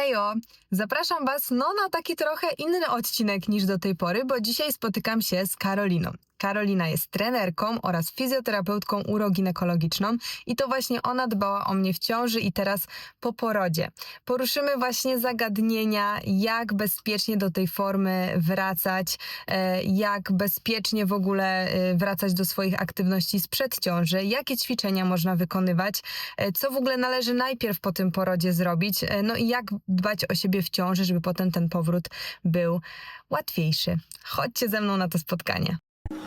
Hejo! Zapraszam Was no na taki trochę inny odcinek niż do tej pory, bo dzisiaj spotykam się z Karoliną. Karolina jest trenerką oraz fizjoterapeutką uroginekologiczną i to właśnie ona dbała o mnie w ciąży i teraz po porodzie. Poruszymy właśnie zagadnienia, jak bezpiecznie do tej formy wracać, e, jak bezpiecznie w ogóle e, wracać do swoich aktywności sprzed ciąży, jakie ćwiczenia można wykonywać, e, co w ogóle należy najpierw po tym porodzie zrobić, no i jak dbać o siebie w ciąży, żeby potem ten powrót był łatwiejszy. Chodźcie ze mną na to spotkanie. Moim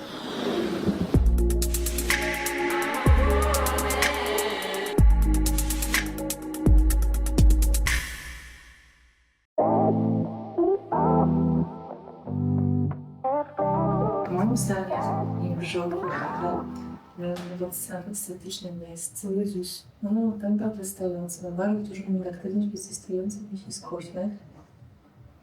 zdaniem i w żołnierzu nawet sam estetycznie nie jest. No, no tempa wystająca, bardzo dużą negatywność wyzystających mięśni skośnych.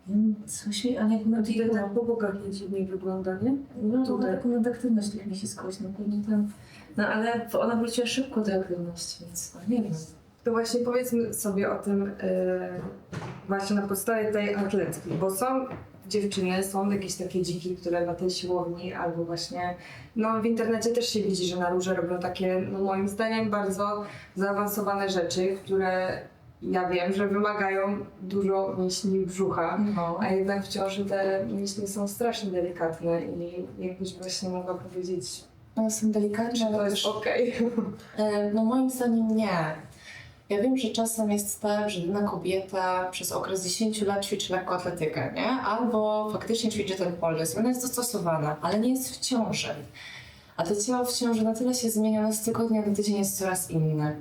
Więc coś mi, a jak na Ile tak po bokach nie dziwniej wygląda, nie? no, to Tutaj. taką negatywność tych mięśni skośnych, pewnie tam, no ale ona wróciła szybko do aktywności, więc no, nie wiem. To właśnie powiedzmy sobie o tym yy, właśnie na podstawie tej atletki, bo są dziewczyny, są jakieś takie dziki, które na tej siłowni albo właśnie, no w internecie też się widzi, że na róże robią takie, no moim zdaniem bardzo zaawansowane rzeczy, które ja wiem, że wymagają dużo mięśni brzucha, No. a jednak w ciąży te mięśnie są strasznie delikatne i jakbyś właśnie mogła powiedzieć, One są delikatne, czy to ale jest też okej. E, No moim zdaniem nie. Ja wiem, że czasem jest tak, że jedna kobieta przez okres 10 lat ćwiczy lekkoatletykę, nie? Albo faktycznie ćwiczy ten polis. Ona jest dostosowana, ale nie jest w ciąży. A to ciało w ciąży na tyle się zmienia, z tygodnia na tydzień jest coraz inne.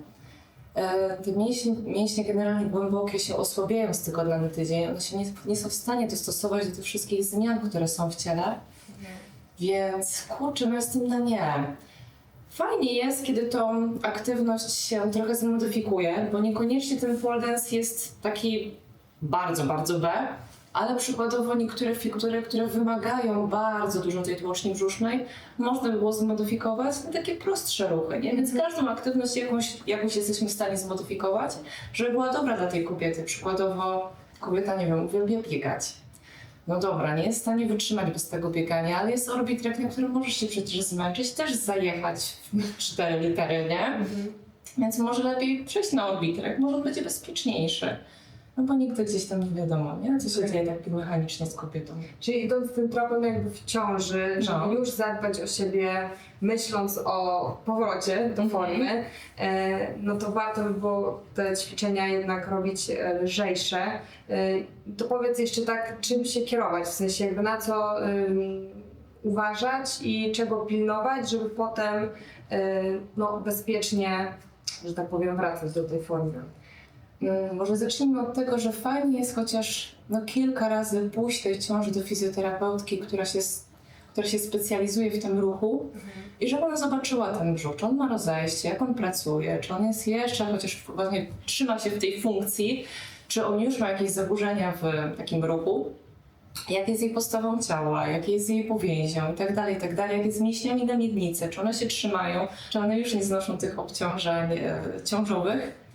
E, Te mięśnie, mięśnie generalnie głębokie się osłabiają z tygodnia na tydzień. One się nie, nie są w stanie dostosować do tych wszystkich zmian, które są w ciele. Więc kurczę, no jestem na nie. Fajnie jest, kiedy tą aktywność się trochę zmodyfikuje, bo niekoniecznie ten pole dance jest taki bardzo, bardzo B, ale przykładowo niektóre figury, które wymagają bardzo dużo tej tłoczni brzusznej, można by było zmodyfikować na takie prostsze ruchy, nie? Więc każdą aktywność jakąś, jakąś jesteśmy w stanie zmodyfikować, żeby była dobra dla tej kobiety. Przykładowo kobieta, nie wiem, uwielbia biegać. No dobra, nie jest w stanie wytrzymać bez tego biegania, ale jest orbitrek, na którym możesz się przecież zmęczyć, też zajechać w cztery litery, nie? Więc może lepiej przejść na orbitrek, może będzie bezpieczniejszy. No bo nigdy gdzieś tam nie wiadomo, nie? Co się Okej. dzieje tak mechanicznie z kobietą. Czyli idąc tym tropem jakby w ciąży, żeby No. już zadbać o siebie, myśląc o powrocie do Mhm. formy, e, no to warto by było te ćwiczenia jednak robić e, lżejsze. E, to powiedz jeszcze tak, czym się kierować, w sensie jakby na co uważać i czego pilnować, żeby potem no, bezpiecznie, że tak powiem, wracać do tej formy. Mm, Może zacznijmy od tego, że fajnie jest chociaż no, kilka razy pójść tej ciąży do fizjoterapeutki, która się, która się specjalizuje w tym ruchu i żeby ona zobaczyła ten brzuch, czy on ma rozejście, jak on pracuje, czy on jest jeszcze, chociaż właśnie trzyma się w tej funkcji, czy on już ma jakieś zaburzenia w takim ruchu, jak jest jej postawą ciała, jak jest jej powięzią i tak dalej, i tak dalej, jak jest z mięśniami na miednicy, czy one się trzymają, czy one już nie znoszą tych obciążeń e, ciążowych.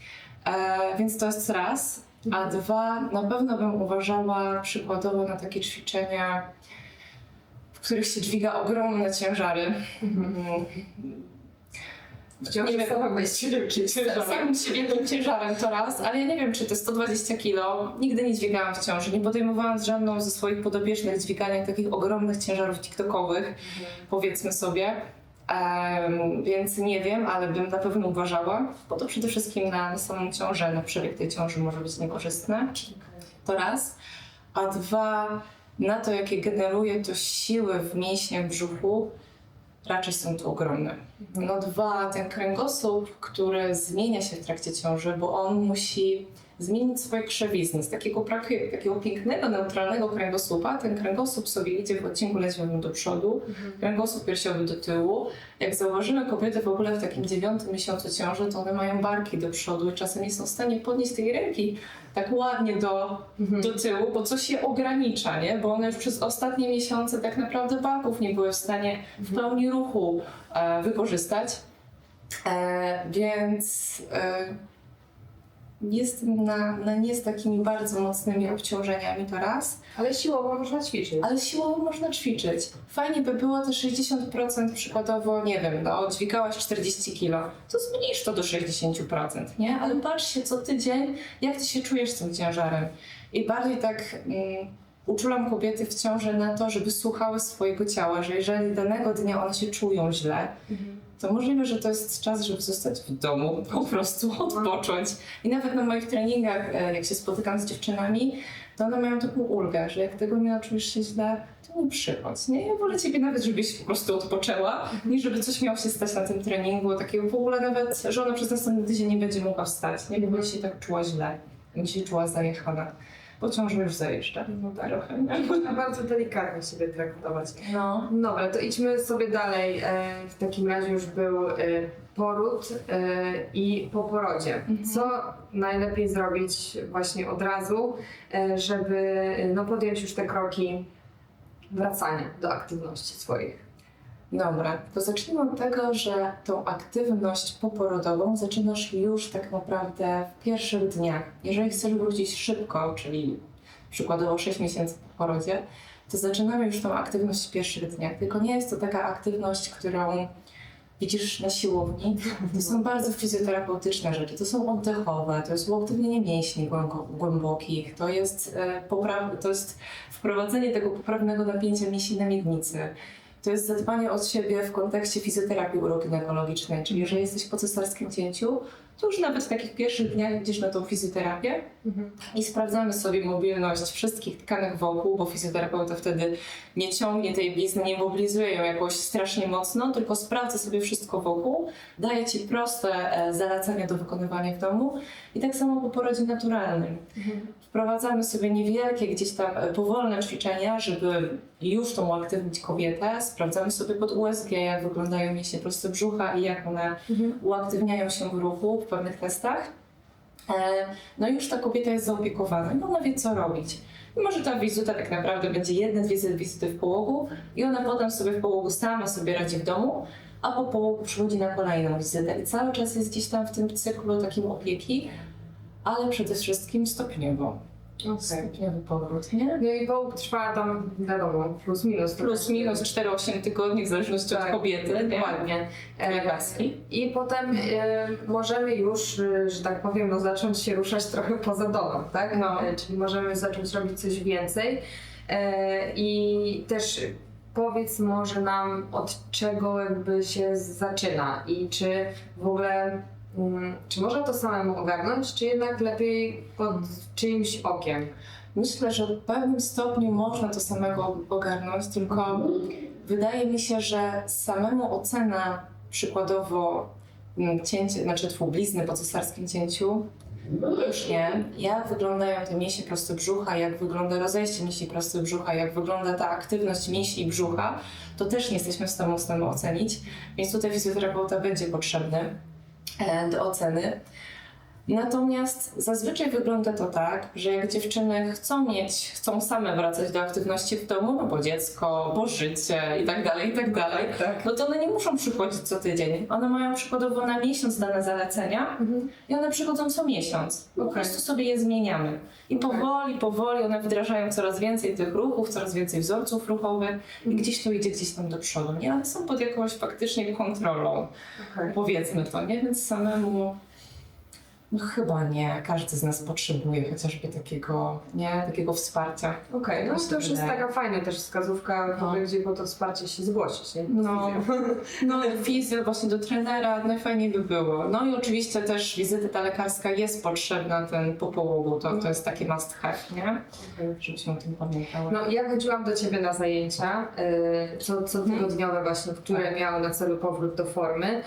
E, więc to jest raz. A dwa, na pewno bym uważała przykładowo na takie ćwiczenia, w których się dźwiga ogromne ciężary. Mm. W ciąży Nie wiem. sama być Samym się wielkim ciężarem to raz, ale ja nie wiem, czy te 120 kilo nigdy nie dźwigałam w ciąży. Nie podejmowałam z żadną ze swoich podobieżnych dźwigania takich ogromnych ciężarów tiktokowych, powiedzmy sobie. Em, więc nie wiem, ale bym na pewno uważała, bo to przede wszystkim na samą ciążę, na przebieg tej ciąży może być niekorzystne. To raz. A dwa, na to, jakie generuje to siły w mięśnie brzuchu, raczej są tu ogromne. No dwa, ten kręgosłup, który zmienia się w trakcie ciąży, bo on musi zmienić swoje krzewizny. Z takiego, takiego pięknego, neutralnego kręgosłupa, ten kręgosłup sobie idzie w odcinku lędźwiowym do przodu, kręgosłup piersiowy do tyłu. Jak zauważymy kobiety w ogóle w takim dziewiątym miesiącu ciąży, to one mają barki do przodu i czasem nie są w stanie podnieść tej ręki tak ładnie do, do tyłu, bo coś je ogranicza, nie? Bo one już przez ostatnie miesiące tak naprawdę barków nie były w stanie w pełni ruchu wykorzystać. E, więc e, jestem na, na nie z takimi bardzo mocnymi obciążeniami to raz, Ale siłowo można ćwiczyć. ale siłowo można ćwiczyć. Fajnie by było te 60% przykładowo, nie wiem, no dźwigałaś 40 kg, to zmniejsz to do 60%, nie? Ale patrz się co tydzień, jak ty się czujesz z tym ciężarem. I bardziej tak mm, uczulam kobiety w ciąży na to, żeby słuchały swojego ciała, że jeżeli danego dnia one się czują źle, to możliwe, że to jest czas, żeby zostać w domu, po prostu odpocząć. I nawet na moich treningach, e, jak się spotykam z dziewczynami, to one mają taką ulgę, że jak tego nie czujesz się źle, to nie przychodź. Nie? Ja wolę ciebie nawet, żebyś po prostu odpoczęła, niż żeby coś miało się stać na tym treningu, takiego w ogóle nawet, że ona przez następny tydzień nie będzie mogła wstać, nie? Bo będzie się tak czuła źle, będzie się czuła zajechana. Bo ciąża już zajeżdża. No tak. Trochę, nie? Można bardzo delikatnie siebie traktować. No. Dobra, to idźmy sobie dalej. E, W takim razie już był e, poród e, i po porodzie. Mhm. Co najlepiej zrobić właśnie od razu, żeby no, podjąć już te kroki wracania do aktywności swoich? Dobra, to zacznijmy od tego, że tą aktywność poporodową zaczynasz już tak naprawdę w pierwszych dniach. Jeżeli chcesz wrócić szybko, czyli przykładowo 6 miesięcy po porodzie, to zaczynamy już tą aktywność w pierwszych dniach. Tylko nie jest to taka aktywność, którą widzisz na siłowni. To są bardzo fizjoterapeutyczne rzeczy. To są oddechowe, to jest uaktywnienie mięśni głębo- głębokich, to jest, e, popraw- to jest wprowadzenie tego poprawnego napięcia mięśni na miednicy. To jest zadbanie o siebie w kontekście fizjoterapii uroginekologicznej, czyli jeżeli jesteś po cesarskim cięciu, to już nawet w takich pierwszych dniach idziesz na tą fizjoterapię i sprawdzamy sobie mobilność wszystkich tkanek wokół, bo fizjoterapeuta wtedy nie ciągnie tej blizny, nie mobilizuje ją jakoś strasznie mocno, tylko sprawdza sobie wszystko wokół, daje Ci proste e, zalecenia do wykonywania w domu i tak samo po porodzie naturalnym. Wprowadzamy sobie niewielkie gdzieś tam e, powolne ćwiczenia, żeby już tą uaktywnić kobietę. Sprawdzamy sobie pod USG, jak wyglądają mięśnie proste brzucha i jak one uaktywniają się w ruchu w pewnych testach. E, No i już ta kobieta jest zaopiekowana i ona wie, co robić. I może ta wizyta tak naprawdę będzie jedna, dwie wizyty w połogu i ona potem sobie w połogu sama sobie radzi w domu, a po połogu przychodzi na kolejną wizytę i cały czas jest gdzieś tam w tym cyklu takim opieki, ale przede wszystkim stopniowo. Stopniowy powrót, nie? No i połóg trwa tam, wiadomo, plus minus. Plus minus 4-8 tygodni w zależności od Tak, kobiety. nie? Dokładnie. E. I potem e, możemy już, e, że tak powiem, no, zacząć się ruszać trochę poza domem, tak? No. E, czyli możemy zacząć robić coś więcej. E, I też powiedz może nam, od czego jakby się zaczyna i czy w ogóle, czy można to samemu ogarnąć, czy jednak lepiej pod czyimś okiem? Myślę, że w pewnym stopniu można to samego ogarnąć, tylko wydaje mi się, że samemu ocena przykładowo mm, cięcie, znaczy twu blizny po cesarskim cięciu, już nie. Jak wyglądają te mięśnie proste brzucha, jak wygląda rozejście mięśni proste brzucha, jak wygląda ta aktywność mięśni brzucha, to też nie jesteśmy w stanie ocenić, więc tutaj fizjoterapeuta będzie potrzebny do oceny. Natomiast zazwyczaj wygląda to tak, że jak dziewczyny chcą mieć, chcą same wracać do aktywności w domu, no bo dziecko, bo życie i tak dalej, i tak dalej, tak. no to one nie muszą przychodzić co tydzień. One mają przykładowo na miesiąc dane zalecenia i one przychodzą co miesiąc. Po Okej. prostu sobie je zmieniamy. I Okej. powoli, powoli one wdrażają coraz więcej tych ruchów, coraz więcej wzorców ruchowych i gdzieś to idzie gdzieś tam do przodu, nie? Ale są pod jakąś faktycznie kontrolą Okay. powiedzmy to, nie? Więc samemu no chyba nie. Każdy z nas potrzebuje chociażby takiego, nie? Takiego wsparcia. Okej, no się to już jest wydaje. taka fajna też wskazówka, No. gdzie po to wsparcie się zgłosić, nie? No, no fizjo właśnie do trenera najfajniej by było. No i oczywiście też wizyta lekarska jest potrzebna ten po połogu, to, to jest takie must have, nie? Żebyśmy o tym pamiętały. No ja chodziłam do Ciebie na zajęcia, y, co, cotygodniowe właśnie, które Tak. miały na celu powrót do formy.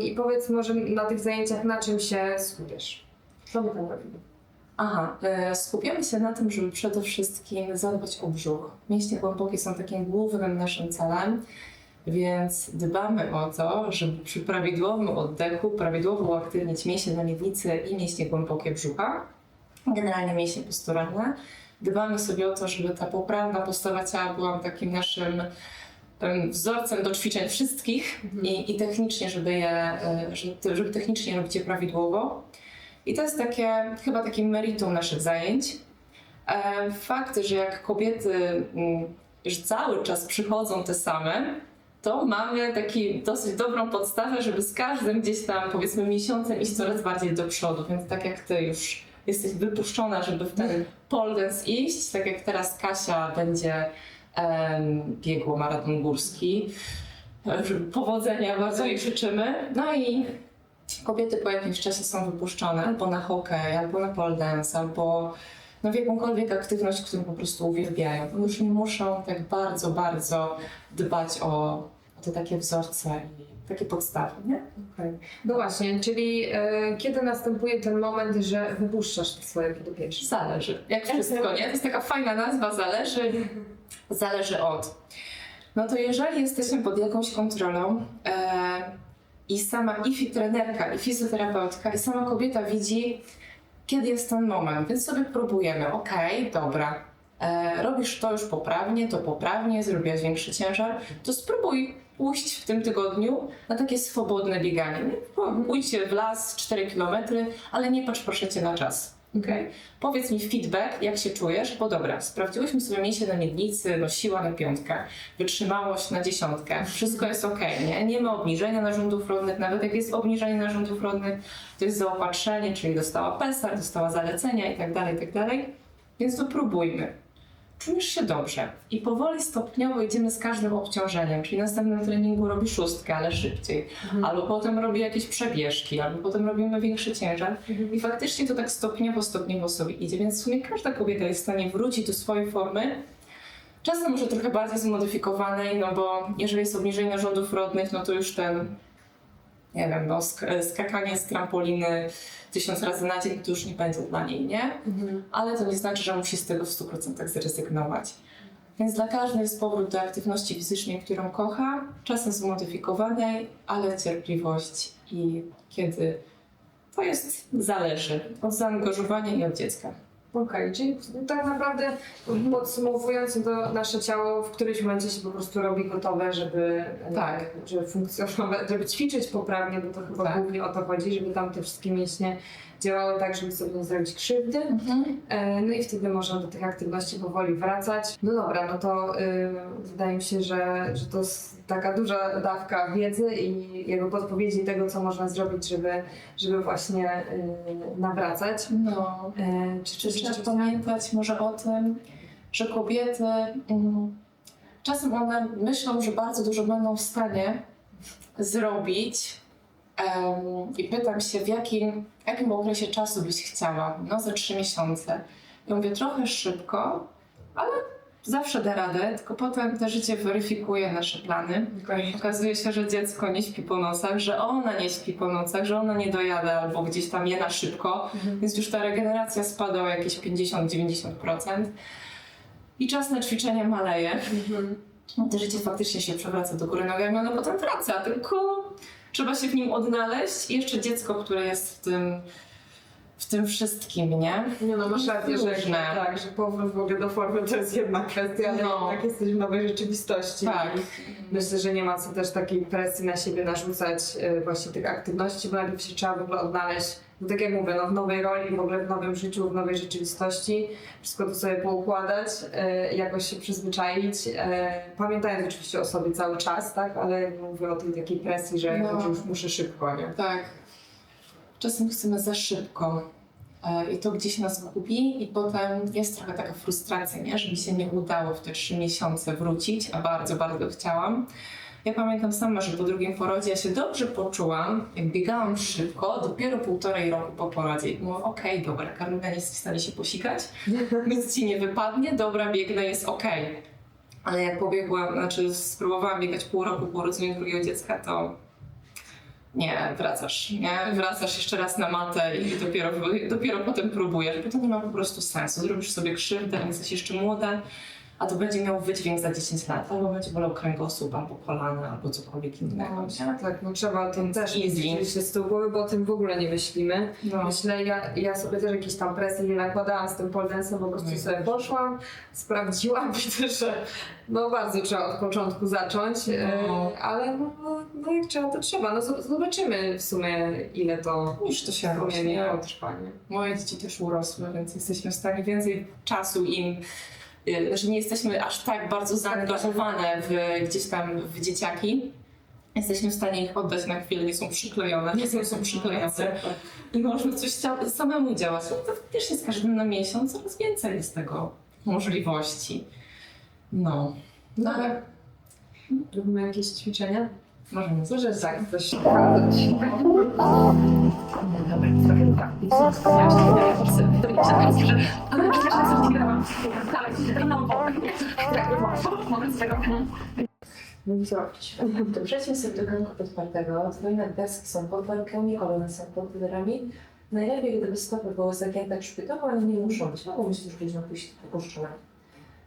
I powiedz może na tych zajęciach na czym się skupiasz? Co my tam robimy? Aha, e, skupiamy się na tym, żeby przede wszystkim zadbać o brzuch. Mięśnie głębokie są takim głównym naszym celem, więc dbamy o to, żeby przy prawidłowym oddechu prawidłowo uaktywnić mięśnie na miednicy i mięśnie głębokie brzucha, generalnie mięśnie posturalne. Dbamy sobie o to, żeby ta poprawna postawa ciała była takim naszym em, wzorcem do ćwiczeń wszystkich i, i technicznie, żeby je, e, żeby, żeby technicznie robić je prawidłowo. I to jest takie, chyba takie meritum naszych zajęć. E, Fakt, że jak kobiety mm, już cały czas przychodzą te same, to mamy taki dosyć dobrą podstawę, żeby z każdym gdzieś tam powiedzmy miesiącem iść coraz bardziej do przodu. Więc tak jak ty już jesteś wypuszczona, żeby w ten pole dance iść, tak jak teraz Kasia będzie biegło maraton górski. Powodzenia bardzo jej życzymy. No i kobiety po jakimś czasie są wypuszczone albo na hokej, albo na pole dance, albo no w jakąkolwiek aktywność, którą po prostu uwielbiają. Już nie muszą tak bardzo, bardzo dbać o, o te takie wzorce takie podstawy, nie? Okej. No właśnie, czyli e, kiedy następuje ten moment, że wypuszczasz te swoje podopieczne? Zależy. Jak wszystko, nie? To jest taka fajna nazwa, zależy. Zależy od. No to jeżeli jesteśmy pod jakąś kontrolą e, i sama i trenerka, i fizjoterapeutka, i sama kobieta widzi, kiedy jest ten moment, więc sobie próbujemy. Okej, dobra. E, robisz to już poprawnie, to poprawnie, zrobiłaś większy ciężar, to spróbuj pójść w tym tygodniu na takie swobodne bieganie. Pójdźcie w las 4 km, ale nie patrz proszę cię na czas. Okay. Powiedz mi feedback, jak się czujesz, bo dobra, sprawdziłyśmy sobie mięśnie na miednicy, no siła na piątkę, wytrzymałość na dziesiątkę, wszystko jest ok, nie? Nie ma obniżenia narządów rodnych, nawet jak jest obniżenie narządów rodnych, to jest zaopatrzenie, czyli dostała PESAR, dostała zalecenia i tak dalej, i tak. Więc to próbujmy. Czujesz się dobrze i powoli, stopniowo idziemy z każdym obciążeniem, czyli na następnym treningu robi szóstkę, ale szybciej, albo potem robi jakieś przebieżki, albo potem robimy większy ciężar i faktycznie to tak stopniowo, stopniowo sobie idzie, więc w sumie każda kobieta jest w stanie wrócić do swojej formy, czasem może trochę bardziej zmodyfikowanej, no bo jeżeli jest obniżenie narządów rodnych, no to już ten, nie wiem, no sk- skakanie z trampoliny tysiąc razy na dzień to już nie będzie dla niej, nie? ale to nie znaczy, że musi z tego w 100% zrezygnować. Więc dla każdej jest powrót do aktywności fizycznej, którą kocha, czasem zmodyfikowanej, ale cierpliwość i kiedy to jest zależy od zaangażowania i od dziecka. Okej, czyli tak naprawdę podsumowując, to nasze ciało w którymś momencie się po prostu robi gotowe, żeby, Tak. e, żeby funkcjonować, żeby ćwiczyć poprawnie, bo to chyba Tak. głównie o to chodzi, żeby tam te wszystkie mięśnie działały tak, żeby sobie zrobić krzywdy. E, No i wtedy można do tych aktywności powoli wracać. No dobra, no to y, wydaje mi się, że, że to jest taka duża dawka wiedzy i jakby podpowiedzi tego, co można zrobić, żeby, żeby właśnie y, nawracać. No. E, czy, Czy trzeba pamiętać może o tym, że kobiety mm, czasem one myślą, że bardzo dużo będą w stanie zrobić. Em, I pytam się, w jakim, jakim okresie czasu byś chciała? No, za trzy miesiące. Ja mówię trochę szybko, ale zawsze da radę, tylko potem to życie weryfikuje nasze plany. Okej. Okazuje się, że dziecko nie śpi po nocach, że ona nie śpi po nocach, że ona nie dojada albo gdzieś tam je na szybko, więc już ta regeneracja spada o jakieś 50-90%. I czas na ćwiczenie maleje. Mhm. No, To życie faktycznie się przewraca do góry nogami, ono potem wraca, tylko trzeba się w nim odnaleźć. I jeszcze dziecko, które jest w tym, w tym wszystkim, nie? Nie no, masz rację, że, Różne. tak, że powrót w ogóle do formy to jest jedna kwestia, ale No. jednak jesteś w nowej rzeczywistości. Tak. Myślę, że nie ma co też takiej presji na siebie narzucać e, właśnie tych aktywności, bo najpierw się trzeba w ogóle odnaleźć, no tak jak mówię, no w nowej roli, w ogóle w nowym życiu, w nowej rzeczywistości, wszystko to sobie poukładać, e, jakoś się przyzwyczaić, e, pamiętając oczywiście o sobie cały czas, tak, ale mówię o tej takiej presji, że, No. że już muszę szybko, nie? Tak. Czasem chcemy za szybko. e, I to gdzieś nas gubi, i potem jest trochę taka frustracja, nie? że mi się nie udało w te trzy miesiące wrócić, a bardzo, bardzo chciałam. Ja pamiętam sama, że po drugim porodzie ja się dobrze poczułam, jak biegałam szybko, dopiero półtorej roku po porodzie. I Mówię, okej, dobra, Karolina nie jest w stanie się posikać, nic ci nie wypadnie, dobra, biegnę, jest okej. Ale jak pobiegłam, znaczy spróbowałam biegać pół roku po urodzeniu drugiego dziecka, to nie, wracasz, nie? Wracasz jeszcze raz na matę i dopiero, dopiero potem próbujesz, bo to nie ma po prostu sensu. Zrobisz sobie krzywdę, jesteś jeszcze młoda, a to będzie miał wydźwięk za 10 lat, albo będzie bolał kręgosłup, albo kolana, albo cokolwiek innego. No, nie? tak, no trzeba o tym też mieć się z tyłu głowy, bo o tym w ogóle nie myślimy. No. Myślę, ja, ja sobie też jakieś tam presje nie nakładałam z tym poldensem, po prostu No sobie poszłam, sprawdziłam, widzę, że no bardzo trzeba od początku zacząć, No. e, ale no, no, no jak trzeba, to trzeba. No zobaczymy w sumie ile to Już to się rośnie. miało trwanie. Moje dzieci też urosły, więc jesteśmy w stanie więcej czasu im, że nie jesteśmy aż tak bardzo zaangażowane w, gdzieś tam w dzieciaki. Jesteśmy w stanie ich oddać na chwilę, nie są przyklejone, nie są, przyklejone i można coś samemu działać. No to faktycznie z każdym na miesiąc coraz więcej jest tego możliwości. No. No. Ale Robimy jakieś ćwiczenia? Możemy Może tak, coś zrobić. To przejdźmy sobie do ganku podpartego. Twoje nadgarstki są pod barkami, kolana są pod biodrami. Najlepiej, gdyby stopy były zagięte grzbietowo, ale nie muszą być. Mogą być już luźno pójść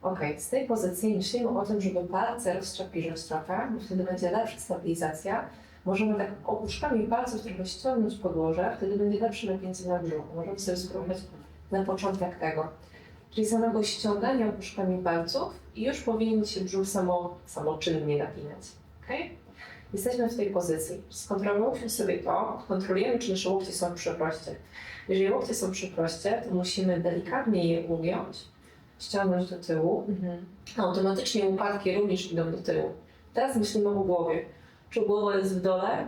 opuszczone. Ok, z tej pozycji myślimy o tym, żeby palce rozczapić trochę, bo wtedy będzie lepsza stabilizacja. Możemy tak opuszkami palców trochę ściągnąć podłoże, wtedy będzie lepsze napięcie na brzuchu. Możemy sobie spróbować na początek tego. Czyli samego ściągania opuszkami palców i już powinien się brzuch samo, samoczynnie napinać. Okay? Jesteśmy w tej pozycji. Skontrolujmy sobie to, kontrolujemy, czy nasze łokcie są przy proście. Jeżeli łokcie są przy proście, to musimy delikatnie je ugiąć, ściągnąć do tyłu. Automatycznie upadki również idą do tyłu. Teraz myślimy o głowie. Czy głowa jest w dole?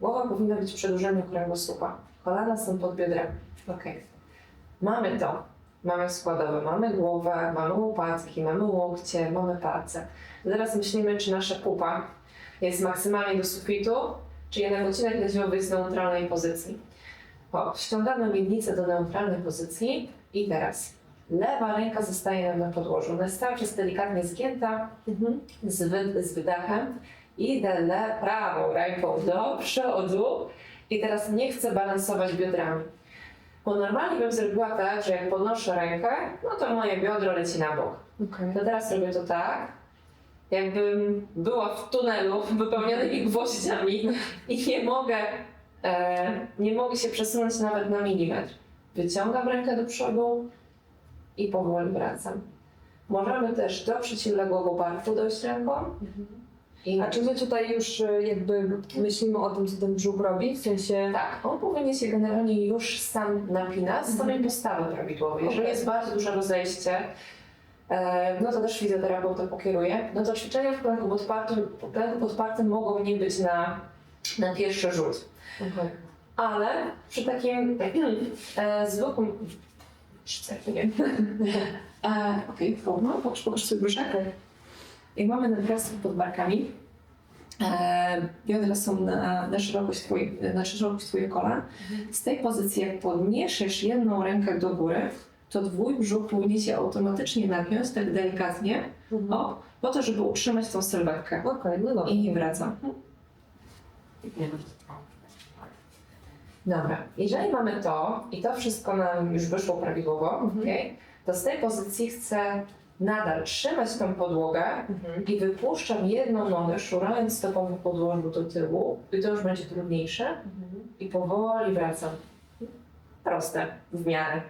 Głowa powinna być w przedłużeniu kręgosłupa. Kolana są pod biodrami. Ok. Mamy to. Mamy składowe, mamy głowę, mamy łopatki, mamy łokcie, mamy palce. Teraz myślimy, czy nasza pupa jest maksymalnie do sufitu, czy jednak odcinek lędźwiowy jest w neutralnej pozycji. O, ściągamy miednicę do neutralnej pozycji i teraz lewa ręka zostaje na podłożu. Ona jest delikatnie zgięta z, wy, z wydechem. Idę le, prawą ręką do przodu i teraz nie chcę balansować biodrami. Bo normalnie bym zrobiła tak, że jak podnoszę rękę, no to moje biodro leci na bok. Okay. To teraz robię to tak, jakbym była w tunelu wypełnionym gwoździami i nie mogę, e, nie mogę się przesunąć nawet na milimetr. Wyciągam rękę do przodu i powoli wracam. Możemy też do przeciwległego barku dojść ręką. I A czy my tutaj już e, jakby myślimy o tym, co ten brzuch robi? W sensie... Tak, on powinien się generalnie już sam napinać z samej postawy prawidłowej. Jeżeli jest bardzo duże rozejście, e, no to też fizjoterapeuta pokieruje. No to ćwiczenia w klęku podpartym, w klęku podpartym mogą nie być na, na pierwszy rzut. Ale przy takim e, zwykłym... Przycepuję. e, Okej, okay, pokaż, pokaż sobie brzuszek. Jak mamy nadgarstki pod barkami, e, biodra są na, na, szerokość twoich, na szerokość kolan. Z tej pozycji, jak podniesiesz jedną rękę do góry, to twój brzuch powinien się automatycznie napiąć, tak delikatnie, o, po to, żeby utrzymać tą sylwetkę. Okej, no. I wracam. Dobra, jeżeli mamy to i to wszystko nam już wyszło prawidłowo, okej, to z tej pozycji chcę nadal trzymać tą podłogę i wypuszczam jedną nogę, szurając stopą po podłożu do tyłu i to już będzie trudniejsze i powoli wracam. Proste, w miarę.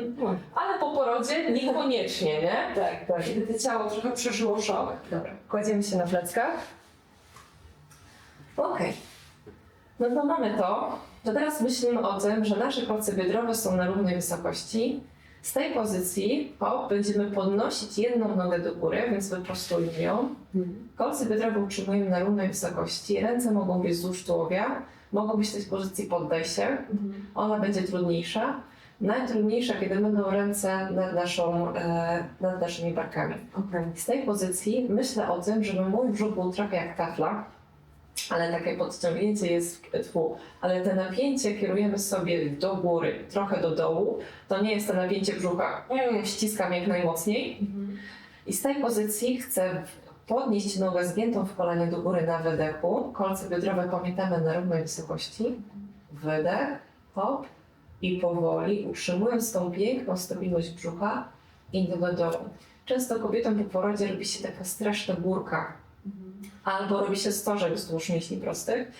Ale po porodzie niekoniecznie, nie? Tak, tak. Kiedy ciało trochę przeżyło szok. Dobra, kładziemy się na pleckach. Okej. No to mamy to. To teraz myślimy o tym, że nasze kolce biodrowe są na równej wysokości. Z tej pozycji o, będziemy podnosić jedną nogę do góry, więc wyprostujmy ją. Kolce biodrowe utrzymujemy na równej wysokości. Ręce mogą być wzdłuż tułowia. Mogą być w tej pozycji poddaj się. Ona będzie trudniejsza. Najtrudniejsza, kiedy będą ręce nad, naszą, e, nad naszymi barkami. Okej. Z tej pozycji myślę o tym, żeby mój brzuch był trochę jak tafla, ale takie podciągnięcie jest tfu, ale te napięcie kierujemy sobie do góry, trochę do dołu. To nie jest to napięcie brzucha, mm, ściskam jak najmocniej. I z tej pozycji chcę podnieść nogę zgiętą w kolanie do góry na wydechu. Kolce biodrowe pamiętamy na równej wysokości. Wydech, hop i powoli, utrzymując tą piękną stabilność brzucha, idę do dołu. Często kobietom po porodzie robi się taka straszna górka. Albo robi się stożek wzdłuż mięśni prostych,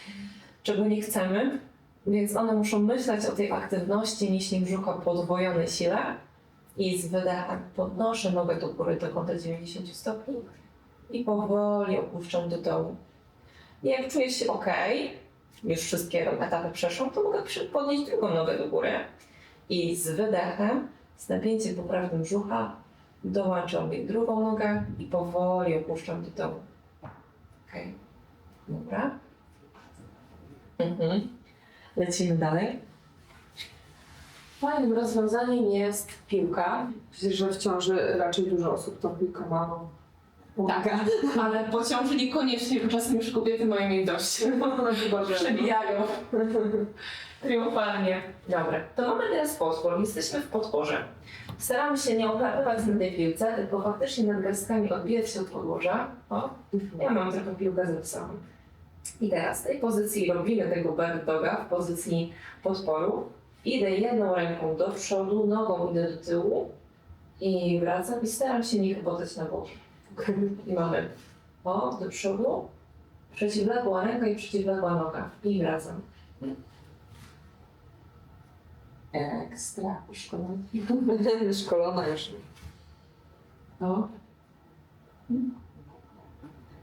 czego nie chcemy. Więc one muszą myśleć o tej aktywności mięśni brzucha podwojonej sile. I z wydechem podnoszę nogę do góry do kąta 90 stopni i powoli opuszczam do dołu. I jak czuję się ok, już wszystkie etapy przeszłam, to mogę podnieść drugą nogę do góry. I z wydechem, z napięciem poprawnym brzucha, dołączam drugą nogę i powoli opuszczam do dołu. Ok. Dobra. Mhm. Lecimy dalej. Fajnym rozwiązaniem jest piłka. Myślę, że w ciąży raczej dużo osób tą piłkę ma. Tak, ale po ciąży niekoniecznie, bo czasem już kobiety mają jej dość. Przebijają. Triumfalnie. Dobra, to mamy teraz podpór. Jesteśmy w podporze. Staramy się nie operować na tej piłce, tylko faktycznie nadgarstkami odbijać się od podłoża. O, ja mam trochę piłkę zepsułam. I teraz w tej pozycji robimy tego bird doga w pozycji podporu. Idę jedną ręką do przodu, nogą idę do tyłu i wracam i staram się nie chybotać na bok. I mamy o, do przodu, przeciwległa ręka i przeciwległa noga. I wracam. Ekstra, szkolona. Szkolona już. No,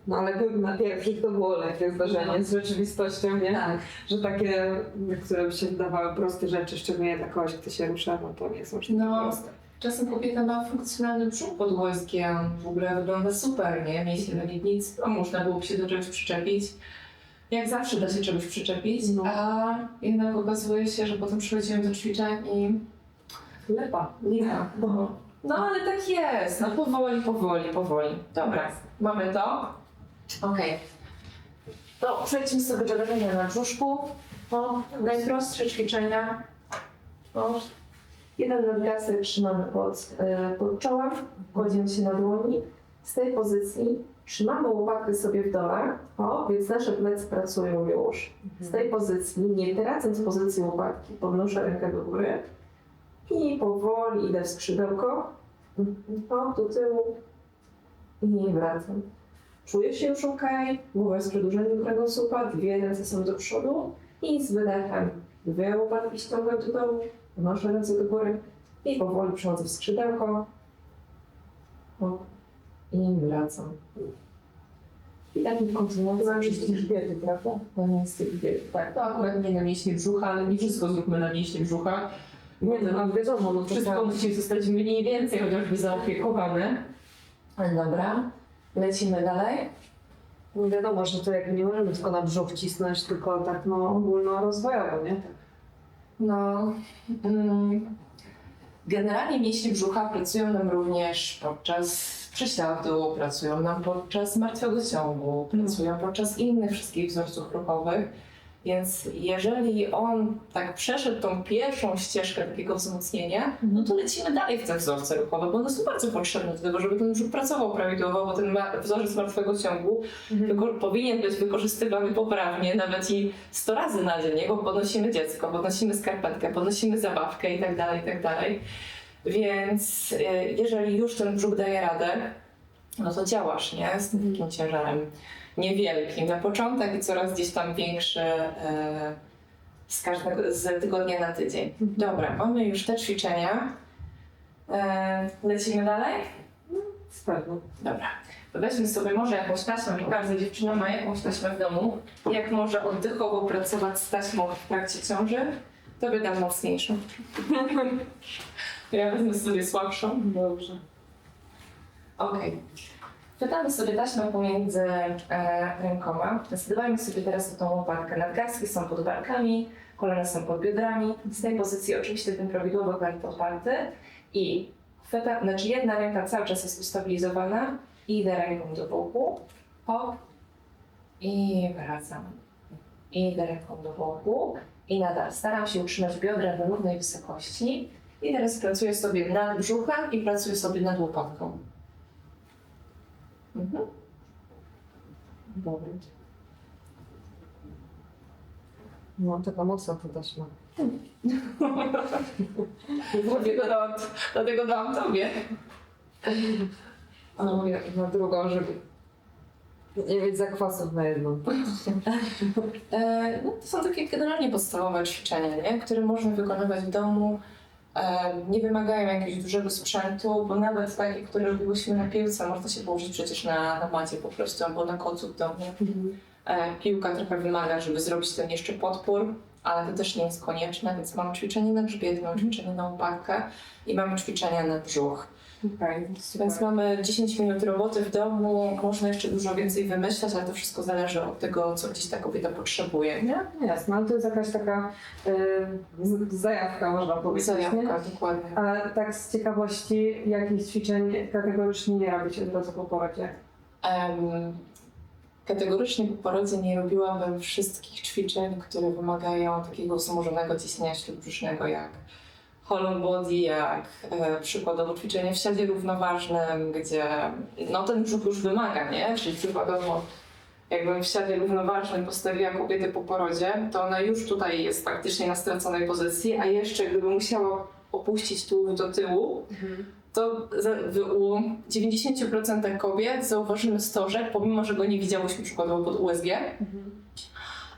No ale na pierwszych to było lekkie zdarzenie z rzeczywistością, nie? tak. Że takie, które by się wydawały proste rzeczy, szczególnie dla kogoś, kto się rusza, no to nie są No. proste. Czasem kobieta ma funkcjonalny brzuch pod wojskiem, w ogóle wygląda super, nie? Mięśnie na nic, a można byłoby się do czegoś przyczepić. Jak zawsze da się czegoś przyczepić, No. a jednak okazuje się, że potem przychodzimy do ćwiczeń i Lepa. licha. No ale tak jest, no powoli, powoli, powoli. Dobra, mamy to. Okej. To przejdźmy sobie do leżenia na brzuszku. O, najprostsze ćwiczenia. O, jeden nadgarstek trzymamy pod, e, pod czołem, kładziemy się na dłoni. Z tej pozycji trzymamy łopatkę sobie w dole, o, więc nasze plecy pracują już. Z tej pozycji, nie tracąc pozycji łopatki, podnoszę rękę do góry i powoli idę w skrzydełko, o, do tyłu i wracam. Czuję się już ok, głowa jest przedłużeniem kręgosłupa, dwie ręce są do przodu i z wydechem dwie łopatki ściągam do dołu, podnoszę ręce do góry i powoli przechodzę w skrzydełko. O, I wracam. I tak mi kontynuując wszystkie grzbiety, prawda? To nie jest tych grzbietów, tak. To akurat nie na mięśnie brzucha, ale nie wszystko zróbmy na mięśnie brzucha. Nie no, no wiadomo, no to Wszystko tak. musi zostać mniej więcej chociażby zaopiekowane. Dobra, lecimy dalej. No wiadomo, że to jakby nie możemy tylko na brzuch cisnąć, tylko tak no ogólnorozwojowo, nie? No, mm, generalnie mięśnie brzucha pracują nam również podczas przysiadu, pracują nam podczas martwego ciągu, pracują podczas innych wszystkich wzorców ruchowych. Więc jeżeli on tak przeszedł tą pierwszą ścieżkę takiego wzmocnienia, no to lecimy dalej w te wzorce ruchowe, bo one są bardzo potrzebne do tego, żeby ten brzuch pracował prawidłowo, bo ten wzorzec martwego ciągu wyko- powinien być wykorzystywany poprawnie, nawet i 100 razy na dzień, bo podnosimy dziecko, podnosimy skarpetkę, podnosimy zabawkę i tak Więc y, jeżeli już ten brzuch daje radę, no to działasz, nie? Z takim ciężarem niewielkim na początek i coraz gdzieś tam większy y, z każdego, z tygodnia na tydzień. Dobra, mamy już te ćwiczenia. Y, Lecimy dalej? Z pewno. Dobra. Weźmy sobie może jakąś taśmę, i każda dziewczyna ma jakąś taśmę w domu. Jak może oddechowo pracować z taśmą w trakcie ciąży, to wydam mocniejszą. Ja wezmę sobie słabszą. Dobrze. Okej. Wydamy sobie taśmę pomiędzy e, rękoma. Zdecydujmy sobie teraz o tą łopatkę. Nadgarstki są pod barkami, kolana są pod biodrami. Z tej pozycji oczywiście ten prawidłowy kark podparty i chwyta, znaczy jedna ręka cały czas jest ustabilizowana i idę ręką do boku, hop i wracam. I idę ręką do boku i nadal staram się utrzymać biodra w równej wysokości. I teraz pracuję sobie nad brzuchem i pracuję sobie nad łopatką. Mhm. Dobry. No, taka mocna taśma. Dlatego, dałam, dlatego dałam tobie. A mówię na drugą, żeby nie mieć zakwasów na jedną. E, no, to są takie generalnie podstawowe ćwiczenia, nie? które można wykonywać w domu. Nie wymagają jakiegoś dużego sprzętu, bo nawet takie, które robiłyśmy na piłce, można się położyć przecież na, na macie po prostu albo na kocu w domu. E, piłka trochę wymaga, żeby zrobić ten jeszcze podpór, ale to też nie jest konieczne, więc mamy ćwiczenie na grzbiet, mamy ćwiczenie na łopatkę i mamy ćwiczenia na brzuch. Okej, Więc mamy 10 minut roboty w domu, można jeszcze dużo więcej wymyślać, ale to wszystko zależy od tego, co gdzieś ta kobieta potrzebuje, nie? Jasne, ale to jest jakaś taka y, zajawka, można powiedzieć. Nie? Zajawka, dokładnie. A tak z ciekawości, jakich ćwiczeń kategorycznie nie robić od razu po porodzie? Em, kategorycznie po porodzie nie robiłabym wszystkich ćwiczeń, które wymagają takiego wzmożonego ciśnienia śródbrzusznego, jak hollow body, jak e, przykładowo ćwiczenie w siadzie równoważnym, gdzie no ten brzuch już wymaga, nie? Czyli przykładowo jakbym w siadzie równoważnym postawiła kobietę po porodzie, to ona już tutaj jest faktycznie na straconej pozycji, a jeszcze gdyby musiała opuścić tułów do tyłu, to za- w- u 90% kobiet zauważymy stożek, pomimo że go nie widziałyśmy przykładowo pod USG,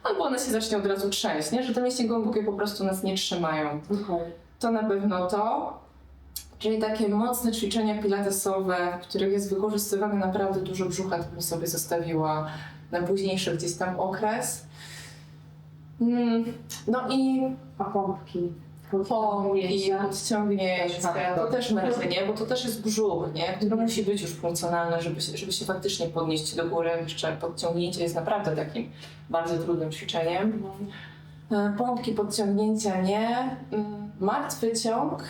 albo one się zacznie od razu trzęść, nie? że te mięśnie głębokie po prostu nas nie trzymają. Okej. To na pewno to. Czyli takie mocne ćwiczenia pilatesowe, w których jest wykorzystywane naprawdę dużo brzucha, to bym sobie zostawiła na późniejszy gdzieś tam okres. Mm, No i A pompki? pompki, podciągnięcia, to też mężczyzn, nie? Bo to też jest brzuch, nie? Które musi być już funkcjonalne, żeby się, żeby się faktycznie podnieść do góry. Jeszcze podciągnięcie jest naprawdę takim bardzo trudnym ćwiczeniem. E, Pompki, podciągnięcia nie. Martwy ciąg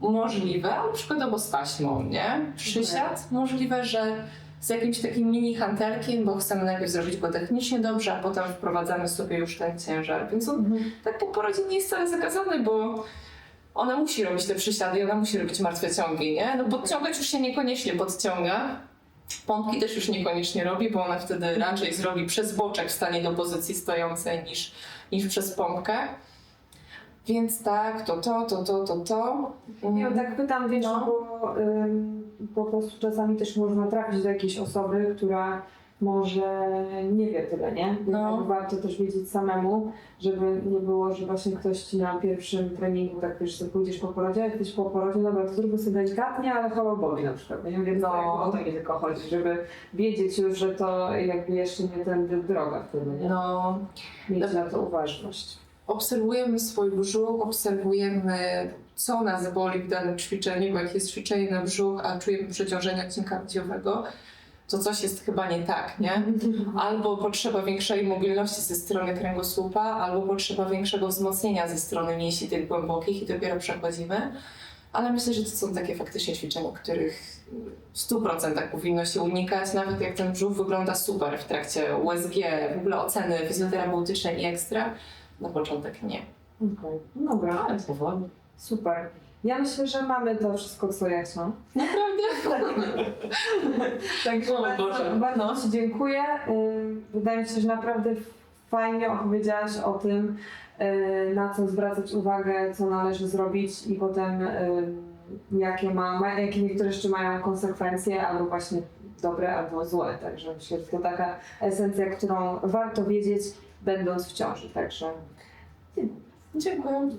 możliwe, ale przykładowo z taśmą, nie? Przysiad możliwe, że z jakimś takim mini hantelkiem, bo chcemy najpierw zrobić go technicznie dobrze, a potem wprowadzamy sobie już ten ciężar. Więc on tak po porodzie nie jest wcale zakazany, bo ona musi robić te przysiady i ona musi robić martwe ciągi, nie? No podciągać już się niekoniecznie podciąga. Pompki też już niekoniecznie robi, bo ona wtedy raczej zrobi przez boczek wstanie do pozycji stojącej niż, niż przez pompkę. Więc tak, to to, to to, to to. Ja tak pytam, wiesz, No. bo ym, po prostu czasami też można trafić do jakiejś osoby, która może nie wie tyle, nie? No. Tak warto też wiedzieć samemu, żeby nie było, że właśnie ktoś ci na pierwszym treningu, tak wiesz, że pójdziesz po porodzie, jak jesteś po porodzie, dobra, to zróbmy sobie delikatnie, ale body na przykład, nie? Więc No. no. o to nie tylko chodzi, żeby wiedzieć już, że to jakby jeszcze nie tędy droga wtedy, nie? No, Mieć na to uważność. Obserwujemy swój brzuch, obserwujemy co nas boli w danym ćwiczeniu, bo jak jest ćwiczenie na brzuch, a czujemy przeciążenie odcinka łodziowego, to coś jest chyba nie tak, nie? Albo potrzeba większej mobilności ze strony kręgosłupa, albo potrzeba większego wzmocnienia ze strony mięśni tych głębokich i dopiero przechodzimy. Ale myślę, że to są takie faktycznie ćwiczenia, których w 100% powinno się unikać, nawet jak ten brzuch wygląda super w trakcie USG, w ogóle oceny fizjoterapeutycznej i ekstra. Na początek nie. Okej, no dobra. Ale powoli. Super. Ja myślę, że mamy to wszystko, co ja chciałam. Naprawdę? Także O bardzo, Boże. bardzo Ci dziękuję. Ym, Wydaje mi się, że naprawdę fajnie opowiedziałaś o tym, yy, na co zwracać uwagę, co należy zrobić i potem yy, jakie, ma, ma, jakie niektóre rzeczy mają konsekwencje, albo właśnie dobre, albo złe. Także myślę, że to taka esencja, którą warto wiedzieć, będąc w ciąży. Także Dziękuję.